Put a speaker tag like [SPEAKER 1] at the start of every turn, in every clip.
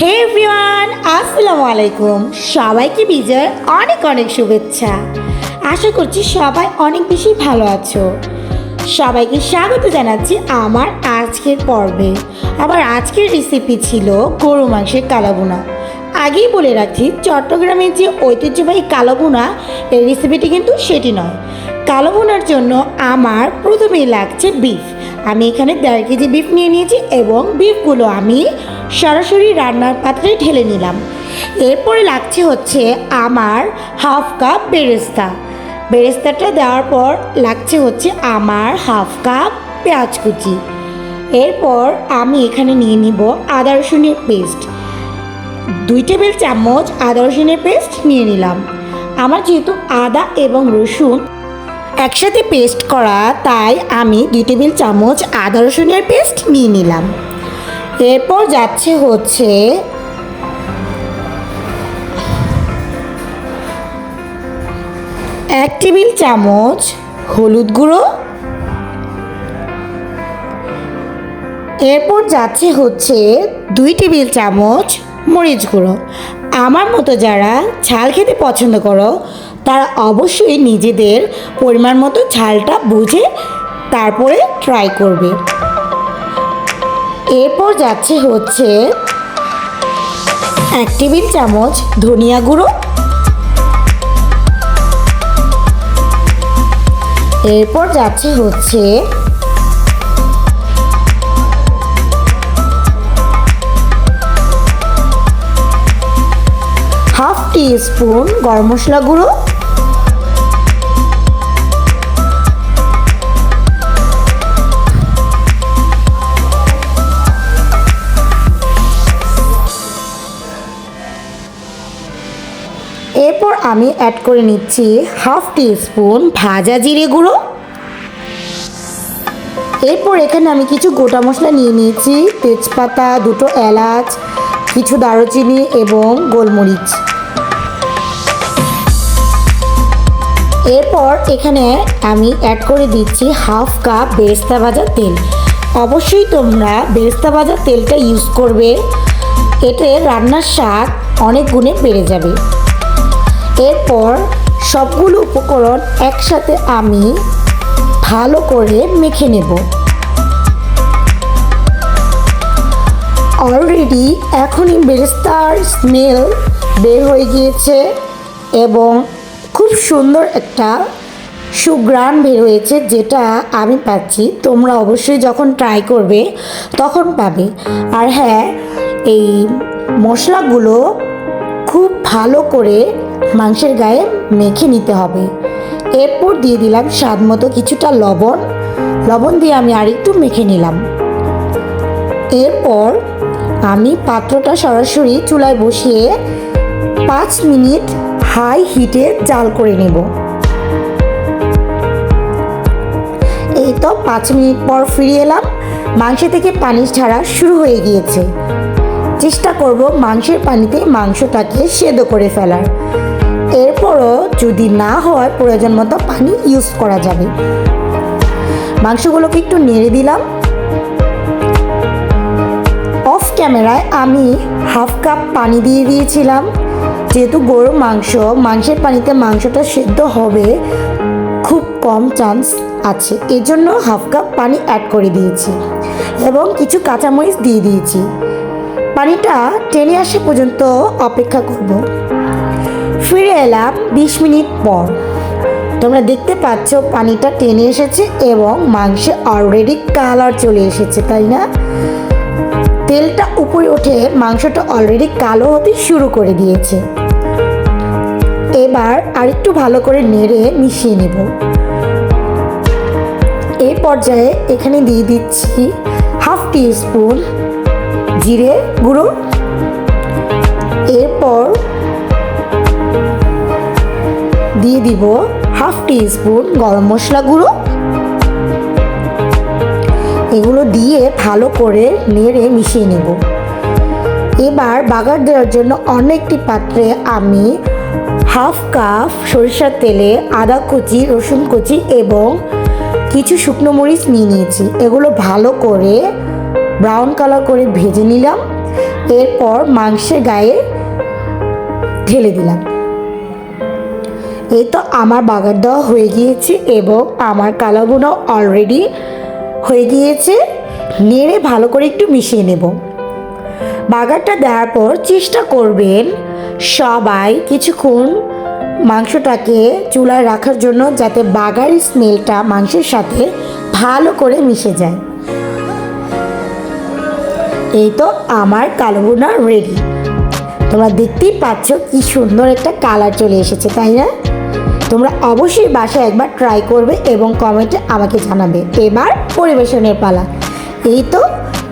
[SPEAKER 1] হে everyone আসসালামু আলাইকুম। সবাইকে বিজয়ের অনেক অনেক শুভেচ্ছা। আশা করছি সবাই অনেক বেশি ভালো আছো। সবাইকে স্বাগত জানাচ্ছি আমার আজকের পর্বে। আবার আজকের রেসিপি ছিল গরু মাংসের কালাবোনা আগেই বলে রাখছি চট্টগ্রামের যে ঐতিহ্যবাহী কালোবোনা এই রেসিপিটি কিন্তু সেটি নয়। কালো বোনার জন্য আমার প্রথমেই লাগছে বিফ আমি এখানে দেড় কেজি বিফ নিয়ে নিয়েছি এবং বিফগুলো আমি সরাসরি রান্নার পাত্রে ঢেলে নিলাম। এরপরে লাগছে হচ্ছে আমার হাফ কাপ বেরেস্তা। বেরেস্তাটা দেওয়ার পর লাগছে হচ্ছে আমার হাফ কাপ পেঁয়াজ কুচি। এরপর আমি এখানে নিয়ে নিব আদা রসুনের পেস্ট। দুই টেবিল চামচ আদা রসুনের পেস্ট নিয়ে নিলাম। আমার যেহেতু আদা এবং রসুন একসাথে পেস্ট করা, তাই আমি দুই টেবিল চামচ আদা রসুনের পেস্ট নিয়ে নিলাম। এরপর যাচ্ছে হচ্ছে এক টেবিল চামচ হলুদ গুঁড়ো। এরপর যাচ্ছে হচ্ছে দুই টেবিল চামচ মরিচ গুঁড়ো। আমার মতো যারা ঝাল খেতে পছন্দ করো তারা অবশ্যই নিজেদের পরিমাণ মতো ঝালটা বুঝে তারপরে ট্রাই করবে। এরপর যাচ্ছে হচ্ছে এক টেবিল চামচ ধনিয়া গুঁড়ো। এরপর যাচ্ছে হচ্ছে হাফ টি স্পুন গরম মশলা গুঁড়ো। এরপর আমি অ্যাড করে নিচ্ছি হাফ টি স্পুন ভাজা জিরে গুঁড়ো। এরপর এখানে আমি কিছু গোটা মশলা নিয়ে নিয়েছি, তেজপাতা, দুটো এলাচ, কিছু দারুচিনি এবং গোলমরিচ। এরপর এখানে আমি অ্যাড করে দিচ্ছি হাফ কাপ বেরেস্তা ভাজা তেল। অবশ্যই তোমরা বেরেস্তা ভাজা তেলটা ইউজ করবে। এতে রান্নার স্বাদ অনেক গুণে বেড়ে যাবে। এরপর সবগুলো উপকরণ একসাথে আমি ভালো করে মেখে নেব। অলরেডি এখনই বেরেস্তার স্মেল বের হয়ে গিয়েছে এবং খুব সুন্দর একটা সুগ্রান বের হয়েছে যেটা আমি পাচ্ছি। তোমরা অবশ্যই যখন ট্রাই করবে তখন পাবে। আর হ্যাঁ এই মশলাগুলো খুব ভালো করে মাংসের গায়ে মেখে নিতে হবে। এরপর দিয়ে দিলাম স্বাদ মতো কিছুটা লবণ। লবণ দিয়ে আমি আরেকটু মেখে নিলাম। এরপর আমি পাত্রটা সরাসরি চুলায় বসিয়ে পাঁচ মিনিট হাই হিটে জাল করে নেব। এই তো পাঁচ মিনিট পর ফিরে এলাম। মাংস থেকে পানি ছাড়া শুরু হয়ে গিয়েছে। চেষ্টা করব মাংসের পানিতে মাংসটাকে সেদ্ধ করে ফেলার। এরপরও যদি না হয় প্রয়োজন মতো পানি ইউজ করা যাবে। মাংসগুলোকে একটু নেড়ে দিলাম। অফ ক্যামেরায় আমি হাফ কাপ পানি দিয়ে দিয়েছিলাম। যেহেতু গরু মাংস, মাংসের পানিতে মাংসটা সেদ্ধ হবে, খুব কম চান্স আছে। এজন্য হাফ কাপ পানি অ্যাড করে দিয়েছি এবং কিছু কাঁচামরিচ দিয়ে দিয়েছি। পানিটা টেনে আসা পর্যন্ত অপেক্ষা করব। ফিরে এলাম বিশ মিনিট পর। তোমরা দেখতে পাচ্ছ পানিটা টেনে এসেছে এবং মাংসে অলরেডি কালার চলে এসেছে, তাই না? তেলটা উপরে উঠে মাংসটা অলরেডি কালো হতে শুরু করে দিয়েছে। এবার আরেকটু ভালো করে নেড়ে মিশিয়ে নেব। এই পর্যায়ে এখানে দিয়ে দিচ্ছি হাফ টি স্পুন জিরে গুঁড়ো। এরপর দিয়ে দিব হাফ টি স্পুন গরম মশলা গুঁড়ো। এগুলো দিয়ে ভালো করে নেড়ে মিশিয়ে নেব। এবার বাগার দেওয়ার জন্য অন্য একটি পাত্রে আমি হাফ কাপ সরিষার তেলে আদা কুচি, রসুন কুচি এবং কিছু শুকনো মরিচ নিয়ে নিয়েছি। এগুলো ভালো করে ব্রাউন কালার করে ভেজে নিলাম। এরপর মাংসের গায়ে ঢেলে দিলাম। এই তো আমার বাগার দেওয়া হয়ে গিয়েছে এবং আমার কালাবুনাও অলরেডি হয়ে গিয়েছে। নেড়ে ভালো করে একটু মিশিয়ে নেব। বাগারটা দেওয়ার পর চেষ্টা করবেন সবাই কিছুক্ষণ মাংসটাকে চুলায় রাখার জন্য যাতে বাগারের স্মেলটা মাংসের সাথে ভালো করে মিশে যায়। এই তো আমার কালো কালোগুনা রেডি তোমরা দেখতেই পাচ্ছ কি সুন্দর একটা কালার চলে এসেছে, তাই না? তোমরা অবশ্যই বাসায় একবার ট্রাই করবে এবং কমেন্টে আমাকে জানাবে। এবার পরিবেশনের পালা। এই তো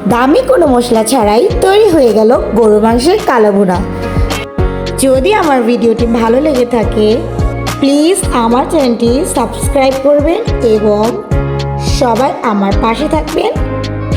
[SPEAKER 1] দামি কোনো মশলা ছাড়াই তৈরি হয়ে গেল গরু মাংসের কালো কালোবুনা যদি আমার ভিডিওটি ভালো লেগে থাকে প্লিজ আমার চ্যানেলটি সাবস্ক্রাইব করবেন এবং সবাই আমার পাশে থাকবেন।